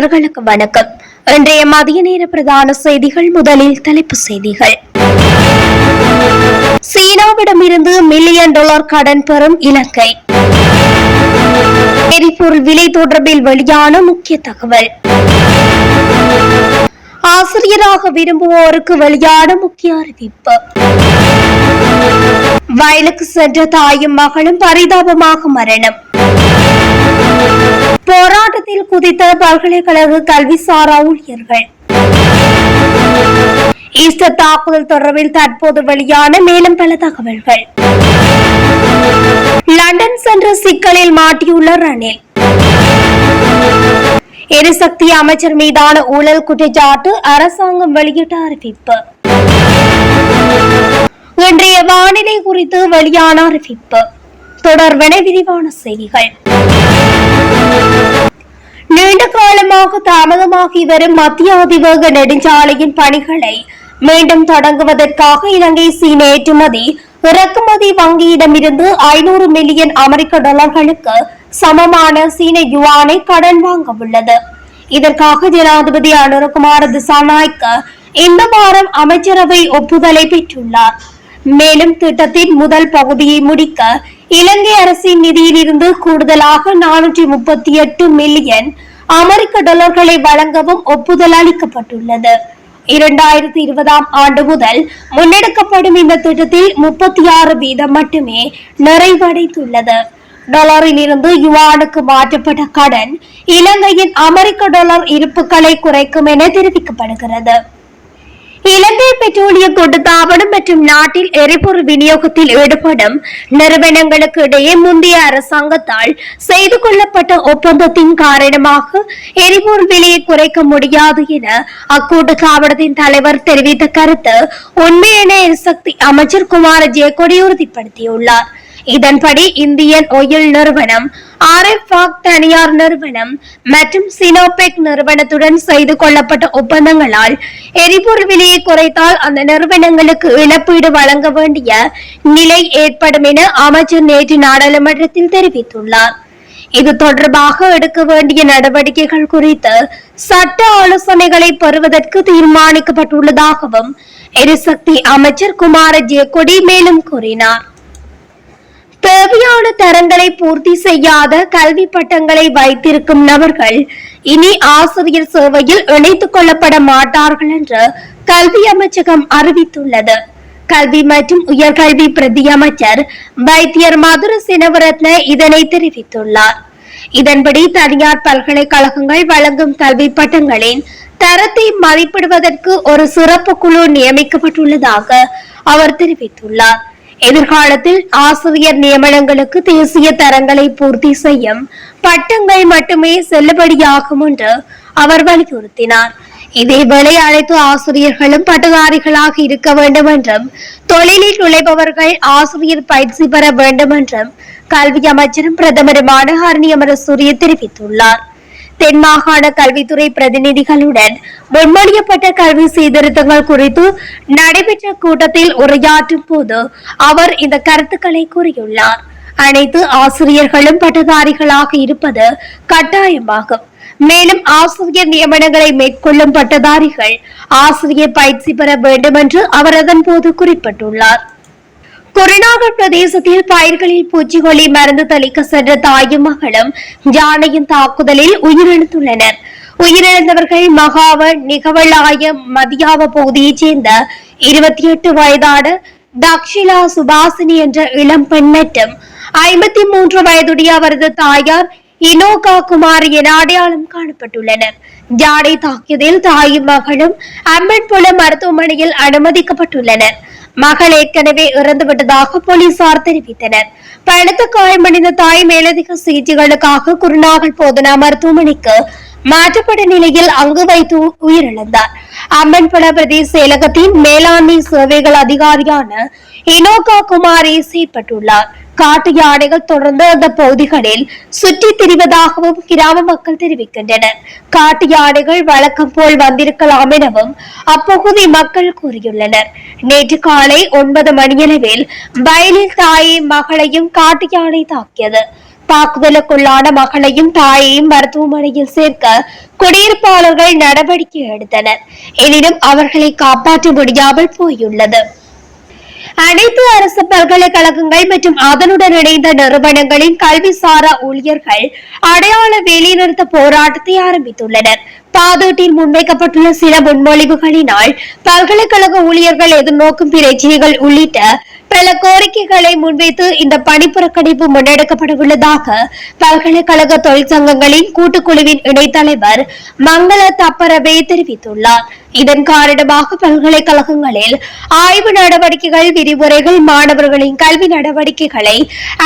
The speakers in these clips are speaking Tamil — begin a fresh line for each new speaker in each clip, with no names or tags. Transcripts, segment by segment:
நேயர்களுக்கு வணக்கம். இன்றைய மதிய நேர பிரதான செய்திகள் முதலில் தலைப்பு செய்திகள். சீனாவிடமிருந்து மில்லியன் டாலர் கடன் பெறும் இலங்கை. எரிபொருள் விலை தொடர்பில் வெளியான முக்கிய தகவல். ஆசிரியராக விரும்புவோருக்கு வெளியான முக்கிய அறிவிப்பு. வயலுக்கு சென்ற தாயும் மகளும் பரிதாபமாக மரணம். போராட்டத்தில் குதித்த பல்கலைக்கழக கல்விசாரா ஊழியர்கள். ஈஸ்டர் தாக்குதல் தொடர்பில் தற்போது வெளியான மேலும் பல தகவல்கள். லண்டன் சென்ற சிக்கலில் மாட்டியுள்ள ரணில். எரிசக்தி அமைச்சர் மீதான ஊழல் குற்றச்சாட்டு அரசாங்கம் வெளியிட்ட அறிவிப்பு. இன்றைய வானிலை குறித்து வெளியான அறிவிப்பு. தொடர்பென விரிவான செய்திகள். நீண்ட காலமாக தாமதமாகி வரும் மத்திய அதிவேக நெடுஞ்சாலையின் பணிகளை மீண்டும் தொடங்குவதற்காக இலங்கை சீன ஏற்றுமதி இறக்குமதி வங்கியிடமிருந்து ஐநூறு மில்லியன் அமெரிக்க டாலர்களுக்கு சமமான சீன யுவானை கடன் வாங்க உள்ளது இதற்காக ஜனாதிபதி அனுரகுமார திசாநாய்க்கு இந்த வாரம் அமைச்சரவை ஒப்புதலை பெற்றுள்ளார். மேலும் திட்டத்தின் முதல் பகுதியை முடிக்க இலங்கை அரசின் நிதியிலிருந்து கூடுதலாக நானூற்றி முப்பத்தி எட்டு மில்லியன் அமெரிக்க டாலர்களை வழங்கவும் ஒப்புதல் அளிக்கப்பட்டுள்ளது. இரண்டாயிரத்தி இருபதாம் ஆண்டு முதல் முன்னெடுக்கப்படும் இந்த திட்டத்தில் முப்பத்தி ஆறு வீதம் மட்டுமே நிறைவடைந்துள்ளது. டாலரில் இருந்து யுவானுக்கு மாற்றப்பட்ட கடன் இலங்கையின் அமெரிக்க டாலர் இருப்புகளை குறைக்கும் என தெரிவிக்கப்படுகிறது. இலங்கை பெட்ரோலிய கூட்டுத்தாபனம் மற்றும் நாட்டில் எரிபொருள் விநியோகத்தில் ஈடுபடும் நிறுவனங்களுக்கு இடையே முந்தைய அரசாங்கத்தால் செய்து கொள்ளப்பட்ட ஒப்பந்தத்தின் காரணமாக எரிபொருள் விலையை குறைக்க முடியாது என அக்கூட்டு தாபனத்தின் தலைவர் தெரிவித்த கருத்து உண்மை என எரிசக்தி அமைச்சர் குமார ஜெயக்கொடி உறுதிப்படுத்தியுள்ளார் இதன்படி இந்தியன் ஒயில் நிறுவனம் ஆர்எஃப் தனியார் நிறுவனம் மற்றும் சினோபெக் நிறுவனத்துடன் செய்து கொள்ளப்பட்ட ஒப்பந்தங்களால் எரிபொருள் விலையை குறைத்தால் அந்த நிறுவனங்களுக்கு இழப்பீடு வழங்க வேண்டிய நிலை ஏற்படும் என அமைச்சர் நேற்று நாடாளுமன்றத்தில் தெரிவித்துள்ளார். இது தொடர்பாக எடுக்க வேண்டிய நடவடிக்கைகள் குறித்து சட்ட ஆலோசனைகளை பெறுவதற்கு தீர்மானிக்கப்பட்டுள்ளதாகவும் எரிசக்தி அமைச்சர் குமார ஜெயக்கொடி மேலும் கூறினார். தேவையான தரங்களை பூர்த்தி செய்யாத கல்வி பட்டங்களை வைத்திருக்கும் நபர்கள் இனி ஆசிரியர் சேவையில் இணைத்துக் கொள்ளப்பட மாட்டார்கள் என்று கல்வி அமைச்சகம் அறிவித்துள்ளது. கல்வி மற்றும் உயர்கல்வி பிரதி அமைச்சர் வைத்தியர் மதுர சினவரத்ன இதனை தெரிவித்துள்ளார். இதன்படி தனியார் பல்கலைக்கழகங்கள் வழங்கும் கல்வி பட்டங்களின் தரத்தை மதிப்பிடுவதற்கு ஒரு சிறப்பு குழு நியமிக்கப்பட்டுள்ளதாக அவர் தெரிவித்துள்ளார். எதிர்காலத்தில் ஆசிரியர் நியமனங்களுக்கு தேசிய தரங்களை பூர்த்தி செய்யும் பட்டங்கள் மட்டுமே செல்லுபடியாகும் என்று அவர் வலியுறுத்தினார். இதேவேளை அனைத்து ஆசிரியர்களும் பட்டதாரிகளாக இருக்க வேண்டும் என்றும் தொழிலில் நுழைபவர்கள் ஆசிரியர் பயிற்சி பெற வேண்டும் என்றும் கல்வி அமைச்சரும் பிரதமருமான ஹரணி அமரசூரிய தெரிவித்துள்ளார். தென் மாகாண கல்வித்துறை பிரதிநிதிகளுடன் முன்மொழியப்பட்ட கல்வி சீர்திருத்தங்கள் குறித்து நடைபெற்ற கூட்டத்தில் உரையாற்றும் போது அவர் இந்த கருத்துக்களை கூறியுள்ளார். அனைத்து ஆசிரியர்களும் பட்டதாரிகளாக இருப்பது கட்டாயமாகும். மேலும் ஆசிரியர் நியமனங்களை மேற்கொள்ளும் பட்டதாரிகள் ஆசிரியர் பயிற்சி பெற வேண்டும் என்று அவர் அதன் போது குறிப்பிட்டுள்ளார். குருநாகல் பிரதேசத்தில் பயிர்களில் பூச்சிக்கொல்லி மருந்து தெளிக்க சென்ற தாயும் மகளும் யானையின் தாக்குதலில் உயிரிழந்துள்ளனர். உயிரிழந்தவர்கள் மகாவ நிகவலாய மதியாவ பகுதியைச் சேர்ந்த இருபத்தி எட்டு வயதான தக்ஷிலா சுபாசினி என்ற இளம் பெண் மற்றும் ஐம்பத்தி மூன்று வயதுடைய அவரது தாயார் இனோகா குமார் என அடையாளம் காணப்பட்டுள்ளனர். யானை தாக்கியதில் தாயும் மகளும் அம்பன்புல மருத்துவமனையில் அனுமதிக்கப்பட்டுள்ளனர். மகள் ஏற்கனவே இறந்துவிட்டதாக போலீசார் தெரிவித்தனர். பலத்த காயமடைந்த தாய் மேலதிக சிகிச்சைகளுக்காக குருநாகல் போதனா மருத்துவமனைக்கு மாற்றப்பட்ட நிலையில் அங்கு வைத்து உயிரிழந்தார். அம்பன்புல பிரதேச செயலகத்தின் மேலாண்மை சேவைகள் அதிகாரியான இனோகா குமாரி செயற்பட்டுள்ளார். காட்டு யானைகள் தொடர்ந்து அந்த பகுதிகளில் சுற்றி திரிவதாகவும் கிராம மக்கள் தெரிவிக்கின்றனர். காட்டு யானைகள் வழக்கம் போல் வந்திருக்கலாம் எனவும் அப்பகுதி மக்கள் கூறியுள்ளனர். நேற்று காலை ஒன்பது மணியளவில் வயலில் தாயை மகளையும் காட்டு யானை தாக்கியது. தாக்குதலுக்குள்ளான மகளையும் தாயையும் மருத்துவமனையில் சேர்க்க குடியிருப்பாளர்கள் நடவடிக்கை எடுத்தனர். எனினும் அவர்களை காப்பாற்ற முடியாமல் போயுள்ளது. அனைத்து அரசு பல்கலைக்கழகங்கள் மற்றும் அதனுடன் இணைந்த நிறுவனங்களின் கல்விசாரா ஊழியர்கள் அடையாள வேலைநிறுத்த போராட்டத்தை ஆரம்பித்துள்ளனர். பாதீட்டில் முன்வைக்கப்பட்டுள்ள சில முன்மொழிவுகளினால் பல்கலைக்கழக ஊழியர்கள் எதிர்நோக்கும் பிரச்சனைகள் உள்ளிட்ட பல கோரிக்கைகளை முன்வைத்து இந்த பணிப்புறக்கணிப்பு முன்னெடுக்கப்பட உள்ளதாக பல்கலைக்கழக தொழிற்சங்கங்களின் கூட்டுக்குழுவின் இணைத்தலைவர் மங்கள தப்பரவே தெரிவித்துள்ளார். இதன் காரணமாக பல்கலைக்கழகங்களில் ஆய்வு நடவடிக்கைகள் விரிவுரைகள் மாணவர்களின் கல்வி நடவடிக்கைகளை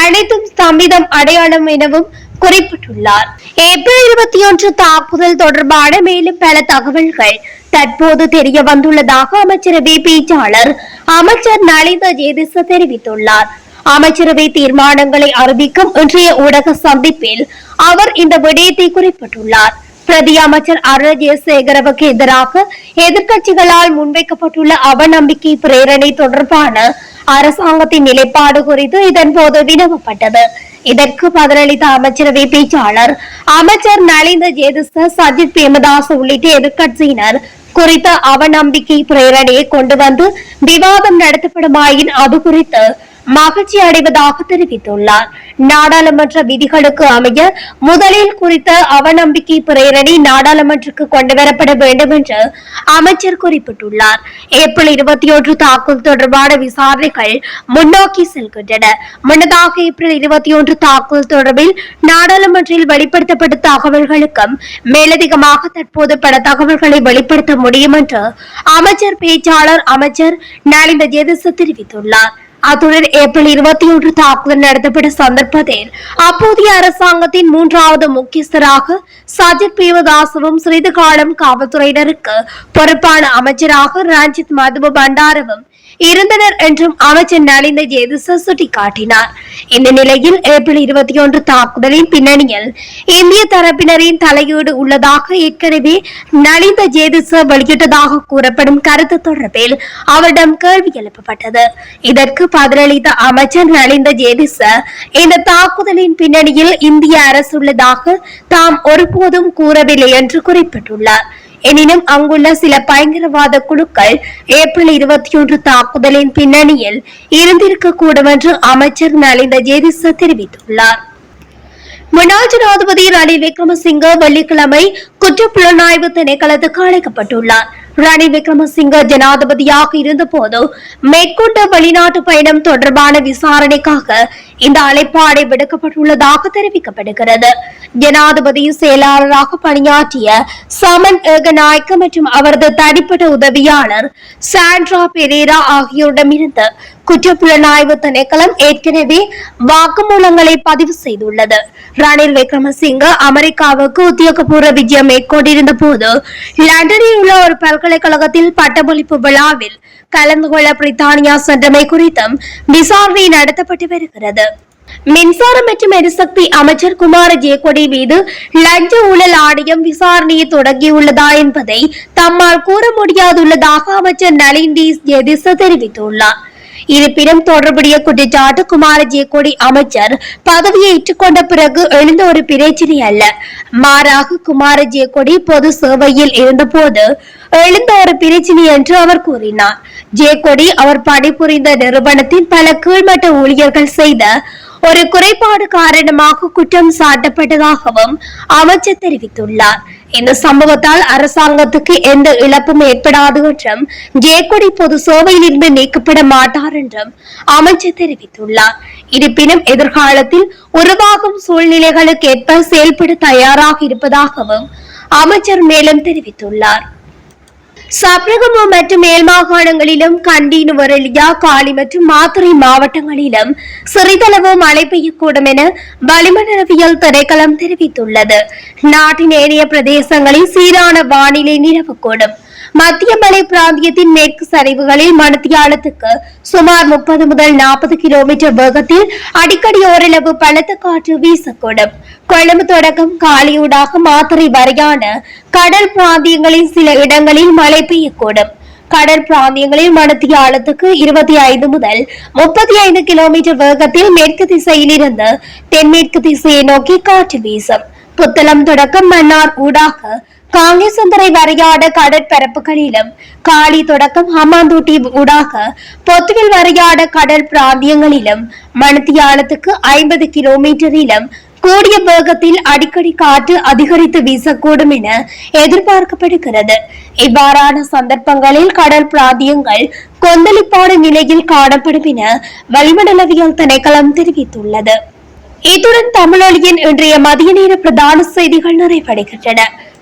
அனைத்தும் சம்மிதம் அடையாளம் எனவும் குறிப்பிட்டுள்ளார். ஏப்ரல் இருபத்தி ஒன்று தாக்குதல் தொடர்பான மேலும் பல தகவல்கள் தற்போது தெரிய வந்துள்ளதாக அமைச்சரவை பேச்சாளர் அமைச்சர் நலிந்த ஜேதிச தெரிவித்துள்ளார். அமைச்சரவை தீர்மானங்களை அறிவிக்கும் இன்றைய ஊடக சந்திப்பில் அவர் இந்த விடயத்தை குறிப்பிட்டுள்ளார். பிரதி அமைச்சர் அருண் ஜெயசேகரவுக்கு எதிராக எதிர்கட்சிகளால் முன்வைக்கப்பட்டுள்ள அவநம்பிக்கை பிரேரணை தொடர்பான அரசாங்கத்தின் நிலைப்பாடு குறித்து இதன் போது வினவப்பட்டது. இதற்கு பதிலளித்த அமைச்சரவை பேச்சாளர் அமைச்சர் நலிந்த ஜேதிச சஜித் பிரேமதாஸ் உள்ளிட்ட எதிர்கட்சியினர் குறித்த அவநம்பிக்கை பிரேரணையை கொண்டு வந்து விவாதம் நடத்தப்படுமாயின் அது குறித்து மகிழ்ச்சி அடைவதாக தெரிவித்துள்ளார். நாடாளுமன்ற விதிகளுக்கு அமைய முதலில் குறித்த அவநம்பிக்கை பிரேரணை நாடாளுமன்றக்கு கொண்டுவரப்பட வேண்டும் என்று அமைச்சர் குறிப்பிட்டுள்ளார். ஏப்ரல் இருபத்தி ஒன்று தாக்குதல் தொடர்பான விசாரணைகள் முன்னோக்கி செல்கின்றன. முன்னதாக ஏப்ரல் இருபத்தி ஒன்று தாக்குதல் தொடர்பில் நாடாளுமன்றில் வெளிப்படுத்தப்பட்ட தகவல்களுக்கும் மேலதிகமாக தற்போது பல தகவல்களை வெளிப்படுத்த முடியும் என்று அமைச்சர் பேச்சாளர் அமைச்சர் நலிந்த ஜெதிச தெரிவித்துள்ளார். அத்துடன் ஏப்ரல் இருபத்தி ஒன்று தாக்குதல் நடத்தப்பட்ட சந்தர்ப்பத்தில் அப்போதைய அரசாங்கத்தின் மூன்றாவது முக்கியஸ்தராக சஜித் பிரேமதாசவும் சிறிது காலம் காவல்துறையினருக்கு பொறுப்பான அமைச்சராக ரஞ்சித் மதுப பண்டாரவும் இருந்தனர் என்றும் அமைச்சர் நலிந்த ஜேதிச சுட்டிக்காட்டினார். இந்த நிலையில் ஏப்ரல் இருபத்தி ஒன்று தாக்குதலின் பின்னணியில் இந்திய தரப்பினரின் தலையீடு உள்ளதாக ஏற்கனவே நலிந்த ஜேதிச வெளியிட்டதாக கூறப்படும் கருத்து தொடர்பில் அவரிடம் கேள்வி எழுப்பப்பட்டது. இதற்கு பதிலளித்த அமைச்சர் நலிந்த ஜேதிச இந்த தாக்குதலின் பின்னணியில் இந்திய அரசு உள்ளதாக தாம் ஒருபோதும் கூறவில்லை என்று குறிப்பிட்டுள்ளார். எனினும் அங்குள்ள சில பயங்கரவாத குழுக்கள் ஏப்ரல் இருபத்தி ஒன்று தாக்குதலின் பின்னணியில் இருந்திருக்கக்கூடும் என்று அமைச்சர் நலிந்த ஜேதிச தெரிவித்துள்ளார். முன்னாள் ஜனாதிபதி ரணில் விக்ரமசிங்க வெள்ளிக்கிழமை குற்றப்புலனாய்வு திணைக்களத்துக்கு அழைக்கப்பட்டுள்ளார். ரணில் விக்ரமசிங்க ஜனாதிபதியாக இருந்தபோது மேற்கொண்ட வெளிநாட்டு பயணம் தொடர்பான விசாரணைக்காக இந்த அழைப்பாடை விடுக்கப்பட்டுள்ளதாக தெரிவிக்கப்படுகிறது. ஜனாதிபதி செயலாளராக பணியாற்றிய சமன் ஏகநாயக்க மற்றும் அவரது தனிப்பட்ட உதவியாளர் சாண்ட்ரா பெரேரா ஆகியோரிடமிருந்து குற்றப்புலனாய்வு திணைக்களம் ஏற்கனவே வாக்குமூலங்களை பதிவு செய்துள்ளது ரணில் விக்ரமசிங்க அமெரிக்காவுக்கு உத்தியோகபூர்வ விஜயம் மேற்கொண்டிருந்த போது லண்டனில் உள்ள ஒரு பல்கலைக்கழகத்தில் பட்டமளிப்பு விழாவில் கலந்து கொள்ள பிரித்தானியா சென்றமை குறித்தும் விசாரணை நடத்தப்பட்டு வருகிறது மின்சாரம் மற்றும் எரிசக்தி அமைச்சர் குமார ஜெயக்கொடி மீது லஞ்ச ஊழல் ஆணையம் விசாரணையை தொடங்கியுள்ளதா என்பதை தம்மால் கூற முடியாதுள்ளதாக அமைச்சர் நளின் டி ஜெதிச தெரிவித்துள்ளார் இருப்பினும் தொடர்புடைய குற்றச்சாட்டு குமார ஜெயக்கொடி அமைச்சர் பதவியை ஏற்றுக்கொண்ட பிறகு எழுந்த ஒரு பிரச்சனை அல்ல. மாறாக குமார ஜெயக்கொடி பொது சேவையில் இருந்தபோது எழுந்த ஒரு பிரச்சனை என்று அவர் கூறினார். ஜெயக்கொடி அவர் பணிபுரிந்த நிறுவனத்தின் பல கீழ்மட்ட ஊழியர்கள் செய்த ஒரு குறைபாடு காரணமாக குற்றம் சாட்டப்பட்டதாகவும் அமைச்சர் தெரிவித்துள்ளார். இந்த சம்பவத்தால் அரசாங்கத்துக்கு எந்த இழப்பும் ஏற்படாது என்றும் ஜெயக்கொடி பொது சேவையிலிருந்து நீக்கப்பட மாட்டார் என்றும் அமைச்சர் தெரிவித்துள்ளார். இருப்பினும் எதிர்காலத்தில் உருவாகும் சூழ்நிலைகளுக்கு ஏற்ப செயல்பட தயாராக இருப்பதாகவும் அமைச்சர் மேலும் தெரிவித்துள்ளார். சப்ரகமு மற்றும் மேல் மாகாணங்களிலும் கண்டி நுவரெலியா காலி மற்றும் மாத்துறை மாவட்டங்களிலும் சிறிதளவு மழை பெய்யக்கூடும் என வளிமண்டலவியல் திணைக்களம் தெரிவித்துள்ளது. நாட்டின் ஏனைய பிரதேசங்களில் சீரான வானிலை நிலவக்கூடும். மத்திய மலை பிராந்தியத்தின் மேற்கு சரிவுகளில் மணித்தியாலத்துக்கு சுமார் முப்பது முதல் நாற்பது கிலோமீட்டர் வேகத்தில் அடிக்கடி ஓரளவு பலத்த காற்று வீசக்கூடும். கொழும்பு தொடக்கம் காலியூடாக மாத்திரை வரையான கடல் பிராந்தியங்களில் சில இடங்களில் மழை பெய்யக்கூடும். கடல் பிராந்தியங்களில் மணத்திய ஆழத்துக்கு இருபத்தி ஐந்து முதல் முப்பத்தி ஐந்து கிலோமீட்டர் வேகத்தில் மேற்கு திசையில் இருந்து தென்மேற்கு திசையை நோக்கி காற்று வீசும். புத்தளம் தொடக்கம் மன்னார் ஊடாக காங்கேசந்தரை வரையாட கடற்பரப்புகளிலும் காளி தொடக்கம் ஹமாந்தூட்டி ஊடாக பொத்துவில் வரையாட கடல் பிராந்தியங்களிலும் மணத்தியாலத்துக்கு ஐம்பது கிலோமீட்டரிலும் கூடிய வேகத்தில் அடிக்கடி காற்று அதிகரித்து வீசக்கூடும் என எதிர்பார்க்கப்படுகிறது. இவ்வாறான சந்தர்ப்பங்களில் கடல் பிராந்தியங்கள் கொந்தளிப்பான நிலையில் காணப்படும் என வளிமண்டலவியல் திணைக்களம் தெரிவித்துள்ளது. இத்துடன் தமிழொலியின் இன்றைய மதிய நேர பிரதான செய்திகள் நிறைவடைகின்றன.